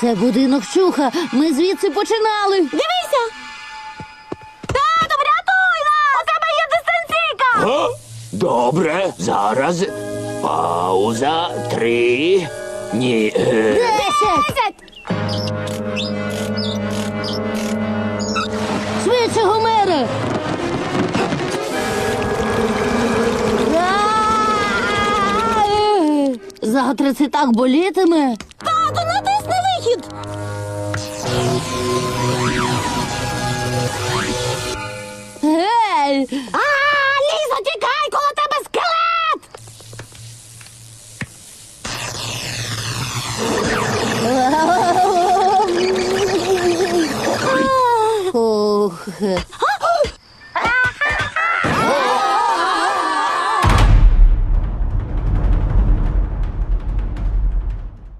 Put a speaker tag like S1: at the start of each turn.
S1: Це будинок чуха. Ми звідси починали.
S2: Дивися! Тату, врятуй нас! У тебе є дистанційка!
S3: Добре, зараз. Пауза. Три. Ні. Е,
S1: Десять! Швидше, Гомере! А-а-а! Завтра це так болітиме.
S2: Тату, натисни вихід!
S1: Гей!
S2: А, Лізо, тікай, коло тебе скелет!
S1: Ох.